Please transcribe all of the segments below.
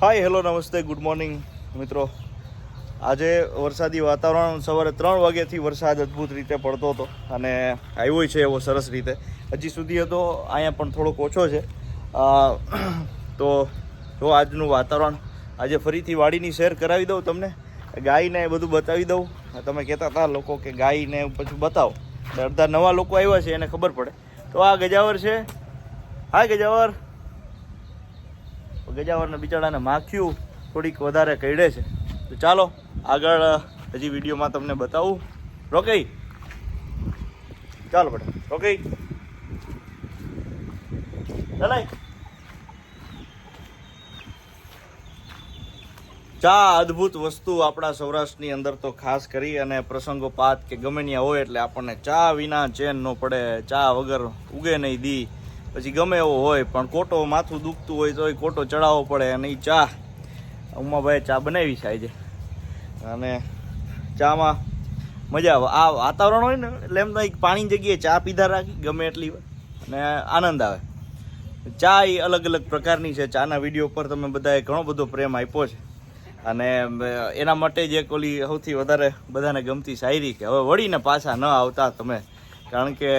હાય hello નમસ્તે good morning મિત્રો. આજે વરસાદી વાતાવરણ સવારે ત્રણ વાગ્યાથી વરસાદ અદ્ભુત રીતે પડતો હતો અને આવ્યો છે એવો સરસ રીતે. હજી સુધી હતો, અહીંયા પણ થોડોક ઓછો છે. તો જો આજનું વાતાવરણ આજે ફરીથી વાડીની શેર કરાવી દઉં તમને. ગાયને એ બધું બતાવી દઉં. તમે કહેતા હતા લોકો કે ગાયને પછી બતાવો. અડધા નવા લોકો આવ્યા છે, એને ખબર પડે. તો આ ગજાવર છે. હા ગજાવર. ગજાવરને બિચારાને માખ્યું થોડીક વધારે કઈડે છે. તો ચાલો, આગળ હજી વિડીયોમાં તમને બતાવું. રોકાઈ. ચાલો બેટા, રોકાઈ. ચલાય. ચા અદ્ભુત વસ્તુ આપણા સૌરાષ્ટ્રની અંદર તો ખાસ કરી અને પ્રસંગોપાત કે ગમે ત્યાં હોય એટલે આપણને ચા વિના ચેન ન પડે, ચા વગર ઉગે નહીં દી. પછી ગમે એવો હોય, પણ કોટો માથું દુખતું હોય તો કોટો ચડાવવો પડે અને એ ચા. ઉમાભાઈ ચા બનાવી છે અને ચામાં મજા આવે. આ વાતાવરણ હોય ને, એટલે એમ થાય પાણી જગ્યાએ ચા પીધા રાખી, ગમે એટલી અને આનંદ આવે. ચા એ અલગ અલગ પ્રકારની છે. ચાના વીડિયો પર તમે બધાએ ઘણો બધો પ્રેમ આપ્યો છે. અને એના માટે જે એક ઓલી સૌથી વધારે બધાને ગમતી શાયરી કે હવે વળીને પાછા ન આવતા તમે. કારણ કે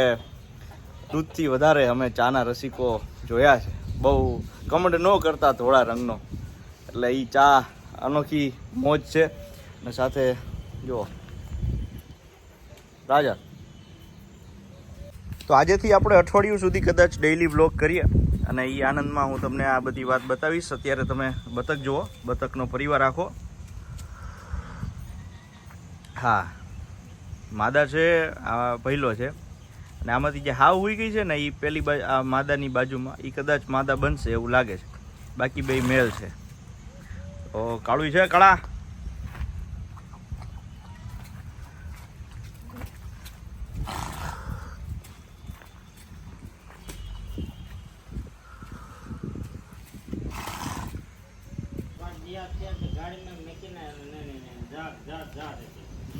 દૂધથી વધારે અમે ચાના રસિકો જોયા છે. બહુ કમંડ ન કરતા ધોળા રંગનો. એટલે એ ચા અનોખી મોજ છે. અને સાથે જુઓ રાજા. તો આજેથી આપણે અઠવાડિયું સુધી કદાચ ડેઈલી વ્લોગ કરીએ. અને એ આનંદમાં હું તમને આ બધી વાત બતાવીશ. અત્યારે તમે બતક જુઓ, બતકનો પરિવાર આખો. હા. માદા છે, આ પહેલો છે. અને આમાંથી જે હાવ હોઈ ગઈ છે ને એ પેલી બાજુ આ માદાની બાજુમાં એ કદાચ માદા બનશે એવું લાગે છે. બાકી બે મેલ છે. તો કાળું છે કાળા?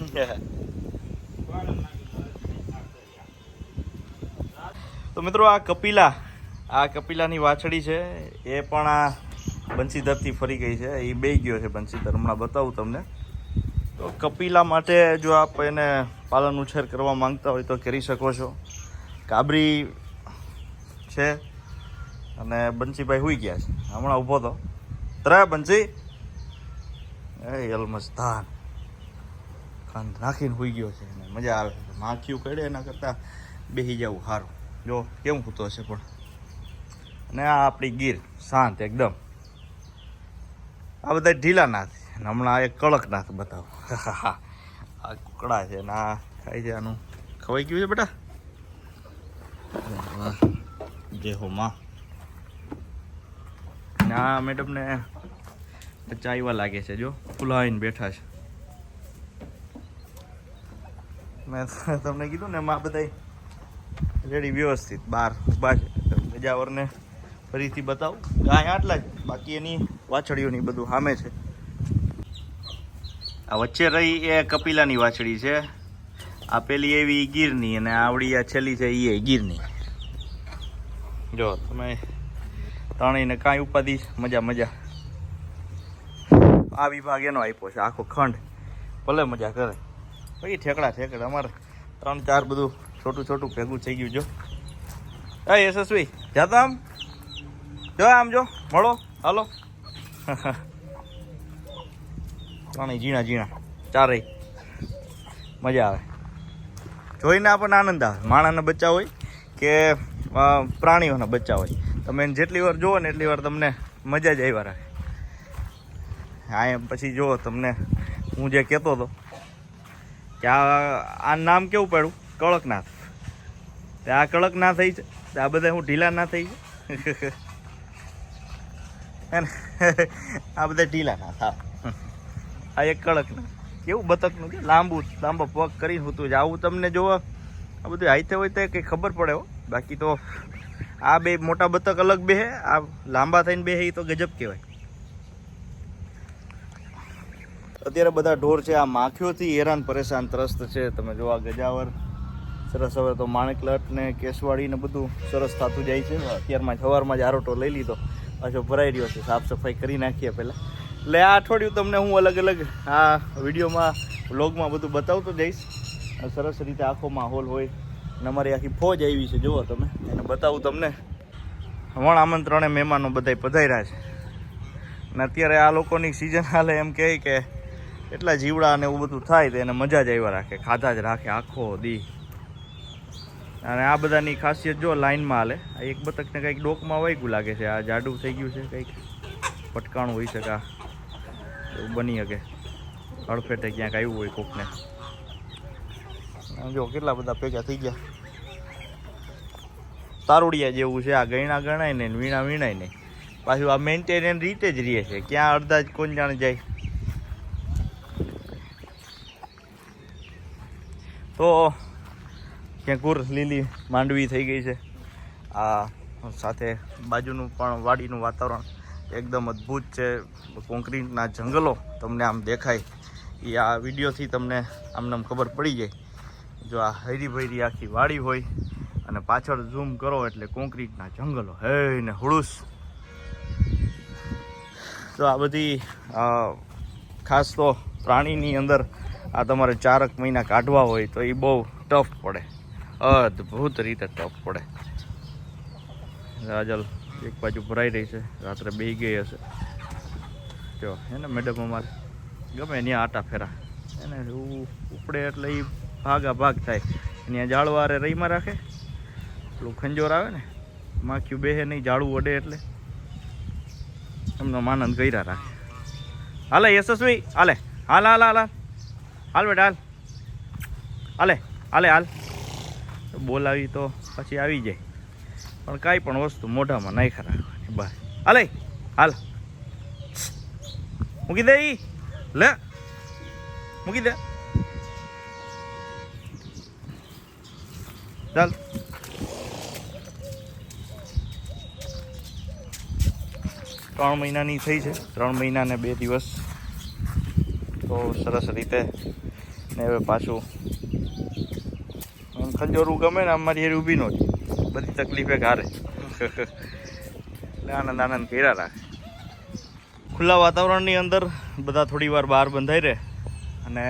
તો મિત્રો આ કપિલા, આ કપિલાની વાછડી છે, એ પણ આ બંસીધરથી ફરી ગઈ છે, એ બે ગયો છે બંસીધર હમણાં બતાવું તમને. તો કપિલા માટે જો આપ એને પાલન ઉછેર કરવા માંગતા હોય તો કરી શકો છો. કાબરી છે અને બંસીભાઈ હોઈ ગયા છે. હમણાં ઊભો તો. ત્રે બંસી એ અલમસ્તાન. કાંદ નાખીને હોઈ ગયો છે. મજા આવે માખીયું કડે એના કરતાં બેસી જવું સારું જો, કેમ કૂતો હશે પણ? અને આ આપણી ગીર, શાંત એકદમ. આ બધા ઢીલા નાથ અને હમણાં એક કડકનાથ બતાવો. આ કુકડા છે ને આ ખાઈ છે આનું. ખવાઈ ગયું છે બેટા? જે હો માં. ને મેડમને ચાઈવા લાગે છે, જો. ફૂલાઈને બેઠા છે. મેં તમને કીધું ને, એમાં બધા રેડી, વ્યવસ્થિત. બાર ઊભા છે. ફરીથી બતાવું. ગાય આટલા જ. બાકી એની વાછડીઓની બધું સામે છે. આ વચ્ચે રહી એ કપિલાની વાછડી છે. આ પેલી એવી ગીરની અને આવડી આ છેલ્લી છે એ ગીરની. જો, તમે ત્રણેયને કાંઈ ઉપાધિ, મજા મજા. આ વિભાગ એનો આપ્યો છે, આખો ખંડ. ભલે મજા કરે. પછી ઠેકડા ઠેકડા, અમારે ત્રણ ચાર બધું છોટું છોટું ભેગું થઈ ગયું, જો. એ યશસ્વી, જાતા આમ? જો આમ, જો. મળો. હાલો. ત્રણેય ઝીણા ઝીણા. ચારેય. મજા આવે. જોઈને આપણને આનંદ આવે. માણસના બચ્ચા હોય કે પ્રાણીઓના બચ્ચા હોય. તમે જેટલી વાર જુઓ ને એટલી વાર તમને મજા જ આવ્યા રાખે. હા એમ પછી જુઓ તમને હું જે કહેતો હતો કે આ આ નામ કેવું પડ્યું? કડકનાથ તે આ કડકનાથ થઈ છે. આ બધા હું ઢીલા ના થઈ છે હે આ બધા ઢીલા ના થાવ આ એક કડકનાથ કેવું બતકનું કે લાંબુ, લાંબો પગ કરીને હોતું જ આવું તમને જોવા. આ બધું હાઈથે હોય તો કંઈ ખબર પડે હો. બાકી તો આ બે મોટા બતક અલગ બે આ લાંબા થઈને બે એ તો ગજબ કહેવાય. અત્યારે બધા ઢોર છે, આ માખીઓથી હેરાન, પરેશાન, ત્રસ્ત છે. તમે જોવા ગજાવર. સરસ હવે તો માણેકલટ ને કેસવાડી ને બધું સરસ થતું જાય છે. અત્યારમાં સવારમાં જ આરોટો લઈ લીધો. પાછો ભરાઈ રહ્યો છે. સાફ સફાઈ કરી નાખીએ પહેલાં. એટલે આ અઠવાડિયું તમને હું અલગ અલગ આ વિડીયોમાં, વ્લોગમાં બધું બતાવતો જઈશ. સરસ રીતે આખો માહોલ હોય અને અમારી આખી ફોજ આવી છે. જુઓ તમે. એને બતાવું તમને. વણ આમંત્રણે મહેમાનો બધાય પધાર્યા છે. અને અત્યારે આ લોકોની સિઝન હાલે એમ કહે કે, એટલા જીવડા અને એવું બધું થાય તો એને મજા જ આવ્યા રાખે. ખાધા જ રાખે. આખો દી. અને આ બધાની ખાસિયત જો લાઇનમાં હાલે. આ એક બતકને કંઈક ડોકમાં વાગ્યું લાગે છે. આ જાડું થઈ ગયું છે કંઈક. પટકાણું હોઈ શકે એવું બની શકે. હડફેટે ક્યાંક આવ્યું હોય કોકને. જો કેટલા બધા ભેગા થઈ ગયા. તારુડિયા જેવું છે. આ ગયણા ગણાય ને વીણા વીણાય નહીં પાછું આ મેન્ટેન રીતે જ રહે છે. ક્યાં અડધા જ કોણ જાણે જાય. તો ક્યાં ગુર લીલી માંડવી થઈ ગઈ છે. આ સાથે બાજુનું પણ વાડીનું વાતાવરણ એકદમ અદ્ભુત છે. કોન્ક્રીટના જંગલો તમને આમ દેખાય. એ આ વિડીયોથી તમને આમને ખબર પડી જાય. જો આ હૈરી ભરી આખી વાડી હોય અને પાછળ ઝૂમ કરો એટલે કોન્ક્રીટના જંગલો. હે ને હુડુસ. તો આ બધી ખાસ તો પ્રાણીની અંદર આ તમારે ચારક મહિના કાઢવા હોય તો એ બહુ ટફ પડે. અદ્ભુત રીતે ટપ પડે. રાજલ એક બાજુ ભરાઈ રહી છે. રાત્રે બે ગઈ હશે. જો ને મેડમ અમારે? ગમે ત્યાં આટા ફેરા. એને ઉપડે એટલે એ ભાગા ભાગ થાય. ત્યાં જાળવારે રહીમાં રાખે. પેલું ખંજોર આવે ને, માખ્યું બેહે નહીં જાળવું અડે એટલે. એમનો માનંદ કર્યા રાખે. હાલે, યશસ્વી હાલ હાલ હાલ હાલ. હાલ બેટા, હાલ. હાલે હાલે, હાલ. બોલાવી તો પછી આવી જાય. પણ કાંઈ પણ વસ્તુ મોઢામાં નહીં ખરા બસ. હાલે, હાલ. મૂકી દે ઈ. લે. મૂકી દે. ચાલ. ત્રણ મહિનાની થઈ છે. ત્રણ મહિના ને બે દિવસ. તો સરસ રીતે ને હવે પાછું ખંજોરું ગમે ને અમારી હેરી ઊભી નહોતી બધી તકલીફે ઘારે. એટલે આનંદ આનંદ કર્યા રાખે. ખુલ્લા વાતાવરણની અંદર બધા થોડી વાર બહાર બંધાઈ રહે અને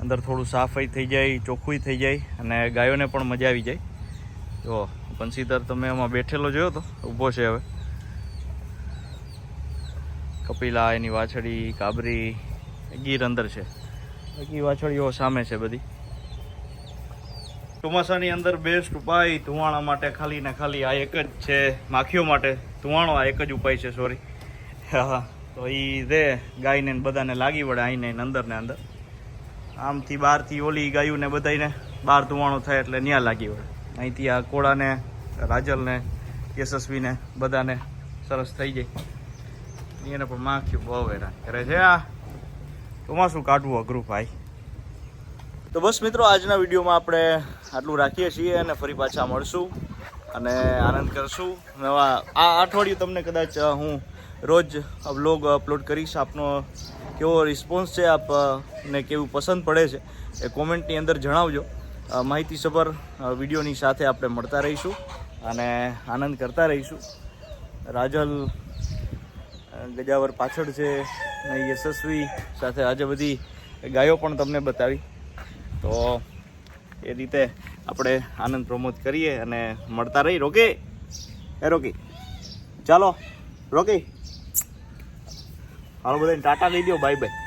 અંદર થોડું સાફાઈ થઈ જાય, ચોખ્ખું થઈ જાય અને ગાયોને પણ મજા આવી જાય. જો બંસીધર તમે એમાં બેઠેલો જોયો તો, ઊભો છે હવે. કપિલા, એની વાછડી, કાબરી ગીર અંદર છે. બાકી વાછડીઓ સામે છે બધી. ચોમાસાની અંદર બેસ્ટ ઉપાય ધુવાણા માટે ખાલી ને ખાલી આ એક જ છે. માખીઓ માટે ધુવાણો આ એક જ ઉપાય છે સોરી હા તો એ રે, ગાયને બધાને લાગી વળે આઈને ને અંદર ને અંદર. આમથી બહારથી ઓલી ગાયું ને બધાને બહાર ધુવાણો થાય એટલે ન્યા લાગી વળે. અહીંથી આ કોળાને, રાજલને, યશસ્વીને બધાને સરસ થઈ જાય. એને પણ માખ્યું બહુ હેરાન કરે છે. આ ચોમાસું કાઢવું અઘરું ભાઈ. તો બસ મિત્રો, આજના વિડીયોમાં આપણે આટલું રાખીએ છીએ અને ફરી પાછા મળશું અને આનંદ કરશું. નવા આ અઠવાડિયું તમને કદાચ હું રોજ બ્લોગ અપલોડ કરીશ. આપનો કેવો રિસ્પોન્સ છે આપ ને કેવું પસંદ પડે છે એ કોમેન્ટની અંદર જણાવજો. માહિતીસભર વિડીયોની સાથે આપણે મળતા રહીશું અને આનંદ કરતા રહીશું. રાજલ ગજાવર પાછળ છે યશસ્વી સાથે આજે બધી ગાયો પણ તમને બતાવી. તો એ રીતે આપણે આનંદ પ્રમોદ કરીએ અને મળતા રહી. રોકી? એ રોકી. ચાલો. રોકી. હાલો બધાને ટાટા દઈ દો બાય બાય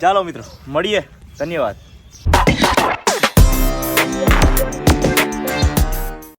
ચાલો મિત્રો, મળીએ. ધન્યવાદ.